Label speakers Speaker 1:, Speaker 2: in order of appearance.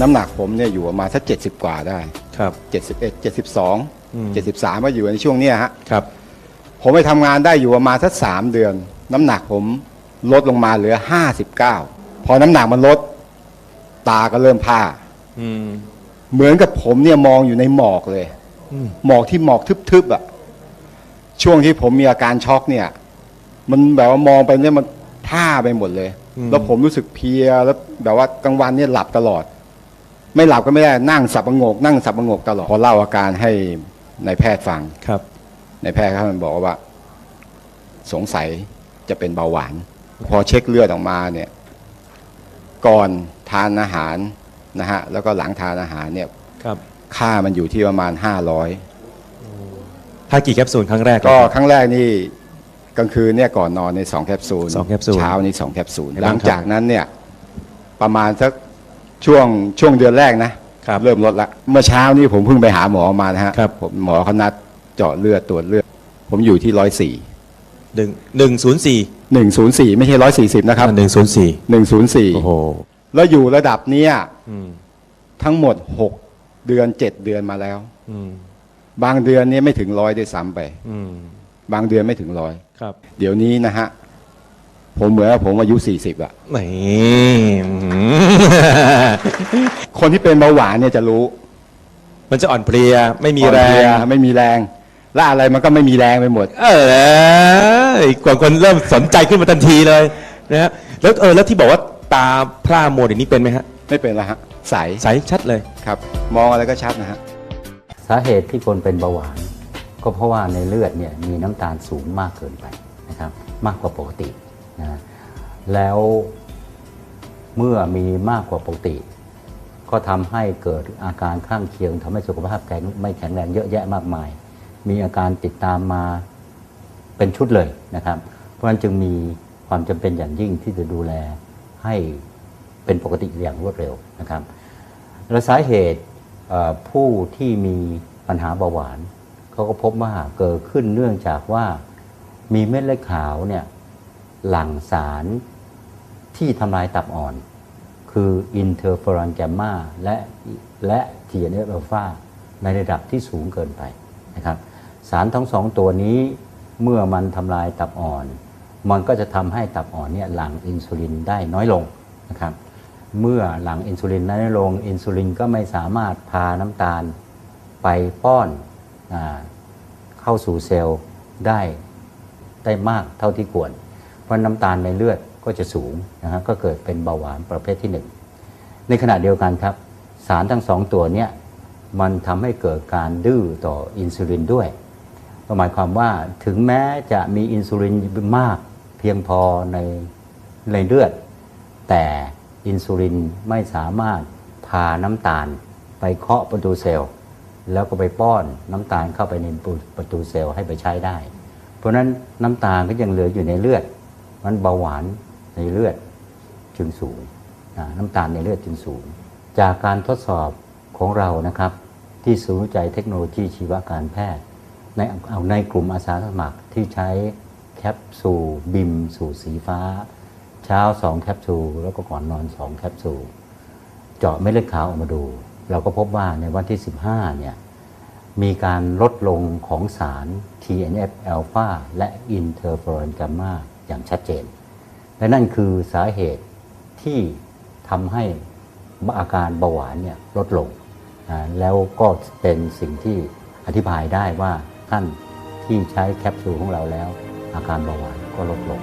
Speaker 1: น้ำหนักผมเนี่ยอยู่ประมาณสักเจ็ดสิบกว่าได้
Speaker 2: ครับ
Speaker 1: เจ็ดสิบเอ็ดเจ็ดสิบสอง
Speaker 2: อืม
Speaker 1: เจ็ดสิบสามก็อยู่ในช่วงเนี้ยฮะ
Speaker 2: ครับ
Speaker 1: ผมไปทำงานได้อยู่ประมาณสักสามเดือน น้ำหนักผมลดลงมาเหลือห้าสิบเก้าพอน้ำหนักมันลด ตาก็เริ่มผ้า
Speaker 2: อืม
Speaker 1: เหมือนกับผมเนี่ยมองอยู่ในหมอกเลย
Speaker 2: อืม
Speaker 1: หมอกที่หมอกทึบๆอะช่วงที่ผมมีอาการช็อกเนี่ย มันแบบว่ามองไปเนี่ยมันผ้าไปหมดเลย แล้วผมรู้สึกเพลียแล้วแบบว่ากลางวันเนี่ยหลับตลอด ไม่หลับก็ไม่ได้นั่งสับประงก นั่งสับประงกตลอดพอเล่าอาการให้นายแพทย์ฟัง
Speaker 2: ครับ
Speaker 1: นายแพทย์เขามันบอกว่า สงสัยจะเป็นเบาหวาน พอเช็คเลือดออกมาเนี่ย ก่อนทานอาหารนะฮะแล้วก็หลังทานอาหารเนี่ย
Speaker 2: ครับ
Speaker 1: ค่ามันอยู่ที่ประมาณห้าร้อย
Speaker 2: ทานกี่แคปซูลครั้งแรก
Speaker 1: ก็
Speaker 2: ครับ
Speaker 1: ครั้งแรกนี่กลางคืนเนี่ยก่อนนอนในสองแคปซูล
Speaker 2: สองแคปซูล
Speaker 1: เช้านี่สองแคปซูล
Speaker 2: ครับ
Speaker 1: หลังจากนั้นเนี่ยประมาณสัก ช่วงช่วงเดือนแรกนะครับเริ่มลดละเมื่อเช้านี่ผมเพิ่งไปหาหมอมานะฮะ
Speaker 2: ครับ
Speaker 1: ผมหมอเขานัดเจาะเลือดตรวจเลือด ผมอยู่ที่ร้อยสี่
Speaker 2: หนึ่งหนึ่งศูนย์สี่
Speaker 1: หนึ่งศูนย์สี่ไม่ใช่ร้อยสี่สิบนะครับ
Speaker 2: หนึ่งศูนย์สี่
Speaker 1: หนึ่งศูนย์สี่
Speaker 2: โอ้โห
Speaker 1: แล้วอยู่ระดับเนี้ย
Speaker 2: อืม
Speaker 1: ทั้งหมดหกเดือนเจ็ดเดือนมาแล้ว
Speaker 2: อืม
Speaker 1: บางเดือนเนี่ยไม่ถึงร้อยด้วยซ้ำไป
Speaker 2: อืม
Speaker 1: บางเดือนไม่ถึงร้อย
Speaker 2: ครับ
Speaker 1: เดี๋ยวนี้นะฮะ ผมเหมือนว่าผมอายุสี่สิบอะ
Speaker 2: นี่
Speaker 1: คนที่เป็นเบาหวานเนี่ยจะรู้
Speaker 2: มันจะอ่อนเพลีย ไม่มีแร
Speaker 1: อ่อนเพลีย
Speaker 2: ง
Speaker 1: ไม่มีแรงและอะไรมันก็ไม่มีแรงไปหมด
Speaker 2: เออกว่าคนเริ่มสนใจขึ้นมาทันทีเลยนะฮะแล้วเออแล้วที่บอกว่าตาพร่ามัวเดี๋ยวนี้เป็นไหมฮะ
Speaker 1: ไม่เป็นละฮะใส
Speaker 2: ใสชัดเลย
Speaker 1: ครับ มองอะไรก็ชัดนะฮะ
Speaker 3: สาเหตุที่คนเป็นเบาหวาน ก็เพราะว่าในเลือดเนี่ยมีน้ำตาลสูงมากเกินไปนะครับมากกว่าปกตินะแล้ว เมื่อมีมากกว่าปกติ ก็ทำให้เกิดอาการข้างเคียงทำให้สุขภาพแข็งไม่แข็งแรงเยอะแยะมากมาย มีอาการติดตามมาเป็นชุดเลยนะครับ เพราะฉะนั้นจึงมีความจำเป็นอย่างยิ่งที่จะดูแลให้เป็นปกติอย่างรวดเร็วนะครับ และสาเหตุผู้ที่มีปัญหาเบาหวานเขาก็พบว่าเกิดขึ้นเนื่องจากว่ามีเม็ดเลือดขาวเนี่ยหลั่งสาร ที่ทำลายตับอ่อน คืออินเทอร์เฟอรอนแกมมาและและ TNF อัลฟาในระดับที่สูงเกินไปนะครับสารทั้งสองตัวนี้เมื่อมันทำลายตับอ่อน มันก็จะทำให้ตับอ่อนเนี่ยหลั่งอินซูลินได้น้อยลงนะครับเมื่อหลังอินซูลินน้อยลงอินซูลินก็ไม่สามารถพาน้ำตาลไปป้อนอเข้าสู่เซลล์ได้ได้มากเท่าที่ควร เพราะน้ำตาลในเลือด ก็จะสูงนะฮะก็เกิดเป็นเบาหวานประเภทที่หนึ่งในขณะเดียวกันครับ สารทั้งสองตัวเนี้มันทำให้เกิดการดื้อต่ออินซูลินด้วยก็หมายความว่าถึงแม้จะมีอินซูลินมากเพียงพอในในเลือด แต่อินซูลินไม่สามารถพาน้ำตาลไปเคาะประตูเซลล์แล้วก็ไปป้อนน้ำตาลเข้าไปในประตูเซลล์ให้ไปใช้ได้ เพราะฉะนั้นน้ำตาลก็ยังเหลืออยู่ในเลือดมันเบาหวาน ในเลือดจึงสูงน้ำตาลในเลือดจึงสูง จากการทดสอบของเรานะครับ ที่ศูนย์วิจัยเทคโนโลยีชีวการแพทย์ ในเอาในกลุ่มอาสาสมัครที่ใช้แคปซูลบิม สูตรสีฟ้า เช้า 2 แคปซูล แล้วก็ก่อนนอน 2 แคปซูล เจาะเม็ดเลือดขาวออกมาดู เราก็พบว่าในวันที่ 15 เนี่ยมีการลดลงของสาร TNF อ l p h a และอินเทอร์เฟอรอนกัมมาอย่างชัดเจน และนั่นคือสาเหตุที่ทำให้อาการเบาหวานเนี่ยลดลง แล้วก็เป็นสิ่งที่อธิบายได้ว่าท่านที่ใช้แคปซูลของเราแล้ว อาการเบาหวานก็ลดลง